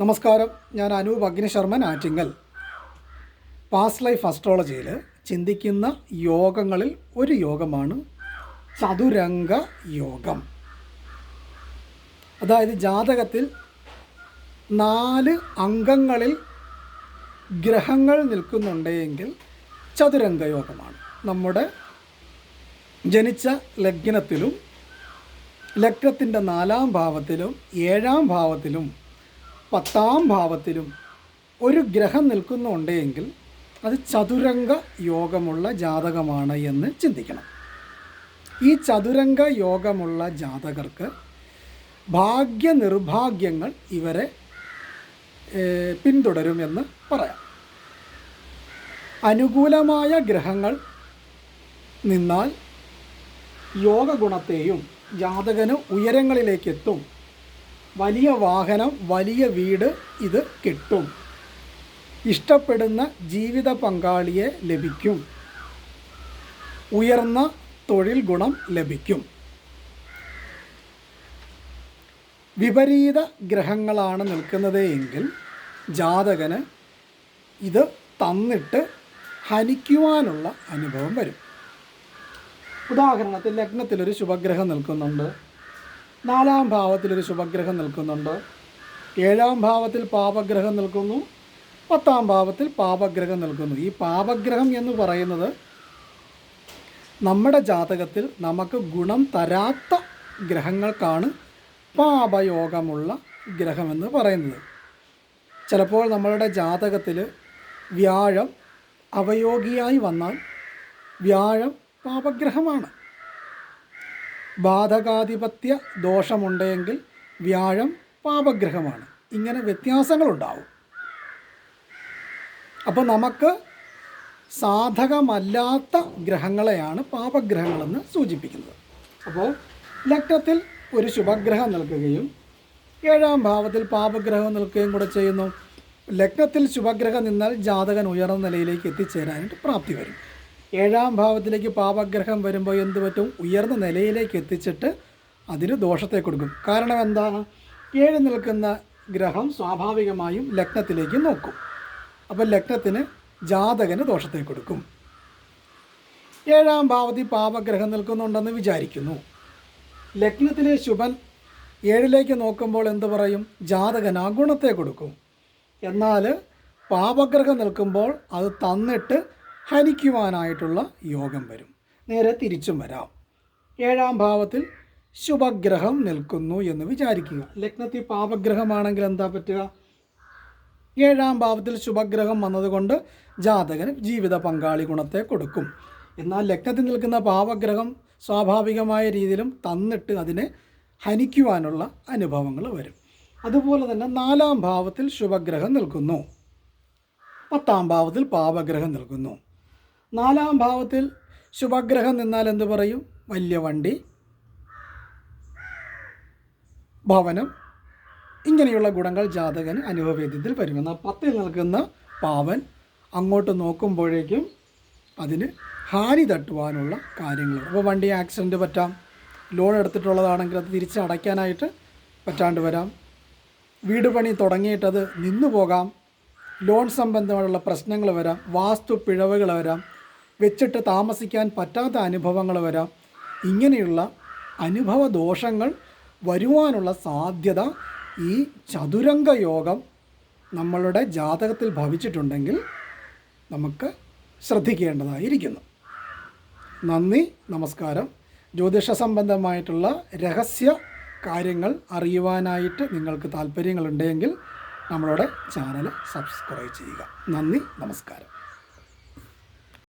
നമസ്കാരം. ഞാൻ Anoop Agnisharman Attingal. Past life അസ്ട്രോളജിയിൽ ചിന്തിക്കുന്ന യോഗങ്ങളിൽ ഒരു യോഗമാണ് ചതുരംഗ യോഗം. അതായത് ജാതകത്തിൽ നാല് അംഗങ്ങളിൽ ഗ്രഹങ്ങൾ നിൽക്കുന്നുണ്ടെങ്കിൽ ചതുരംഗ യോഗമാണ്. നമ്മുടെ ജനിച്ച ലഗ്നത്തിലും ലഗ്നത്തിന്റെ നാലാം ഭാവത്തിലും ഏഴാം ഭാവത്തിലും പത്താം ഭാവത്തിലും ഒരു ഗ്രഹം നിൽക്കുന്നുണ്ടെങ്കിൽ അത് ചതുരംഗ യോഗമുള്ള ജാതകമാണ് എന്ന് ചിന്തിക്കണം. ഈ ചതുരംഗ യോഗമുള്ള ജാതകർക്ക് ഭാഗ്യ നിർഭാഗ്യങ്ങൾ ഇവരെ പിന്തുടരുമെന്ന് പറയാം. അനുകൂലമായ ഗ്രഹങ്ങൾ നിന്നാൽ യോഗഗുണത്തെയും ജാതകന് ഉയരങ്ങളിലേക്ക് എത്തും വലിയ വാഹനം വലിയ വീട് ഇത് കിട്ടും. ഇഷ്ടപ്പെടുന്ന ജീവിത പങ്കാളിയെ ലഭിക്കും. ഉയർന്ന തൊഴിൽ ഗുണം ലഭിക്കും. വിപരീത ഗ്രഹങ്ങളാണ് നിൽക്കുന്നത് എങ്കിൽ ജാതകന് ഇത് തന്നിട്ട് ഹനിക്കുവാനുള്ള അനുഭവം വരും. ഉദാഹരണത്തിന് ലഗ്നത്തിലൊരു ശുഭഗ്രഹം നിൽക്കുന്നുണ്ട്. നാലാം ഭാവത്തിലൊരു ശുഭഗ്രഹം നിൽക്കുന്നുണ്ട്. ഏഴാം ഭാവത്തിൽ പാപഗ്രഹം നിൽക്കുന്നു. പത്താം ഭാവത്തിൽ പാപഗ്രഹം നിൽക്കുന്നു. ഈ പാപഗ്രഹം എന്ന് പറയുന്നത് നമ്മുടെ ജാതകത്തിൽ നമുക്ക് ഗുണം തരാത്ത ഗ്രഹങ്ങൾക്കാണ് പാപയോഗമുള്ള ഗ്രഹമെന്ന് പറയുന്നത്. ചിലപ്പോൾ നമ്മളുടെ ജാതകത്തിൽ വ്യാഴം അവയോഗിയായി വന്നാൽ വ്യാഴം പാപഗ്രഹമാണ്. ബാധകാധിപത്യ ദോഷമുണ്ടെങ്കിൽ വ്യാഴം പാപഗ്രഹമാണ്. ഇങ്ങനെ വ്യത്യാസങ്ങളുണ്ടാവും. അപ്പോൾ നമുക്ക് സാധകമല്ലാത്ത ഗ്രഹങ്ങളെയാണ് പാപഗ്രഹങ്ങളെന്ന് സൂചിപ്പിക്കുന്നത്. അപ്പോൾ ലഗ്നത്തിൽ ഒരു ശുഭഗ്രഹം നിൽക്കുകയും ഏഴാം ഭാവത്തിൽ പാപഗ്രഹം നിൽക്കുകയും കൂടെ ചെയ്യുന്നു. ലഗ്നത്തിൽ ശുഭഗ്രഹം നിന്നാൽ ജാതകൻ ഉയർന്ന നിലയിലേക്ക് എത്തിച്ചേരാനായിട്ട് പ്രാപ്തി വരും. ഏഴാം ഭാവത്തിലേക്ക് പാപഗ്രഹം വരുമ്പോൾ എന്ത് പറ്റും? ഉയർന്ന നിലയിലേക്ക് എത്തിച്ചിട്ട് അതിന് ദോഷത്തെ കൊടുക്കും. കാരണം എന്താണ് ഏഴ് നിൽക്കുന്ന ഗ്രഹം സ്വാഭാവികമായും ലഗ്നത്തിലേക്ക് നോക്കും. അപ്പോൾ ലഗ്നത്തിന് ജാതകന് ദോഷത്തെ കൊടുക്കും. ഏഴാം ഭാവത്തിൽ പാപഗ്രഹം നിൽക്കുന്നുണ്ടെന്ന് വിചാരിക്കുന്നു. ലഗ്നത്തിലെ ശുഭൻ ഏഴിലേക്ക് നോക്കുമ്പോൾ എന്ത് പറയും? ജാതകൻ ആ ഗുണത്തെ കൊടുക്കും. എന്നാൽ പാപഗ്രഹം നിൽക്കുമ്പോൾ അത് തന്നിട്ട് ഹനിക്കുവാനായിട്ടുള്ള യോഗം വരും. നേരെ തിരിച്ചും വരാം. ഏഴാം ഭാവത്തിൽ ശുഭഗ്രഹം നിൽക്കുന്നു എന്ന് വിചാരിക്കുക. ലഗ്നത്തിൽ പാപഗ്രഹമാണെങ്കിൽ എന്താ പറ്റുക? ഏഴാം ഭാവത്തിൽ ശുഭഗ്രഹം വന്നതുകൊണ്ട് ജാതകന് ജീവിത പങ്കാളി ഗുണത്തെ കൊടുക്കും. എന്നാൽ ലഗ്നത്തിൽ നിൽക്കുന്ന പാപഗ്രഹം സ്വാഭാവികമായ രീതിയിലും തന്നിട്ട് അതിനെ ഹനിക്കുവാനുള്ള അനുഭവങ്ങൾ വരും. അതുപോലെ തന്നെ നാലാം ഭാവത്തിൽ ശുഭഗ്രഹം നിൽക്കുന്നു. പത്താം ഭാവത്തിൽ പാപഗ്രഹം നിൽക്കുന്നു. നാലാം ഭാവത്തിൽ ശുഭഗ്രഹം നിന്നാൽ എന്ത് പറയും? വലിയ വണ്ടി ഭവനം ഇങ്ങനെയുള്ള ഗുണങ്ങൾ ജാതകന് അനുഭവവേദ്യത്തിൽ വരും എന്നാൽ പത്തിൽ നിൽക്കുന്ന പാവൻ അങ്ങോട്ട് നോക്കുമ്പോഴേക്കും അതിന് ഹാനി തട്ടുവാനുള്ള കാര്യങ്ങൾ. അപ്പോൾ വണ്ടി ആക്സിഡന്റ് പറ്റാം. ലോൺ എടുത്തിട്ടുള്ളതാണെങ്കിൽ അത് തിരിച്ച് അടയ്ക്കാനായിട്ട് പറ്റാണ്ട് വരാം. വീട് പണി തുടങ്ങിയിട്ടത് നിന്നു പോകാം. ലോൺ സംബന്ധമായുള്ള പ്രശ്നങ്ങൾ വരാം. വാസ്തു പിഴവുകൾ വരാം. വെച്ചിട്ട് താമസിക്കാൻ പറ്റാത്ത അനുഭവങ്ങൾ വരാം. ഇങ്ങനെയുള്ള അനുഭവ ദോഷങ്ങൾ വരുവാനുള്ള സാധ്യത ഈ ചതുരംഗ യോഗം നമ്മളുടെ ജാതകത്തിൽ ഭവിച്ചിട്ടുണ്ടെങ്കിൽ നമുക്ക് ശ്രദ്ധിക്കേണ്ടതായിരിക്കുന്നു. നന്ദി നമസ്കാരം. ജ്യോതിഷ സംബന്ധമായിട്ടുള്ള രഹസ്യ കാര്യങ്ങൾ അറിയുവാനായിട്ട് നിങ്ങൾക്ക് താല്പര്യങ്ങളുണ്ടെങ്കിൽ നമ്മളുടെ ചാനൽ സബ്സ്ക്രൈബ് ചെയ്യുക. നന്ദി നമസ്കാരം.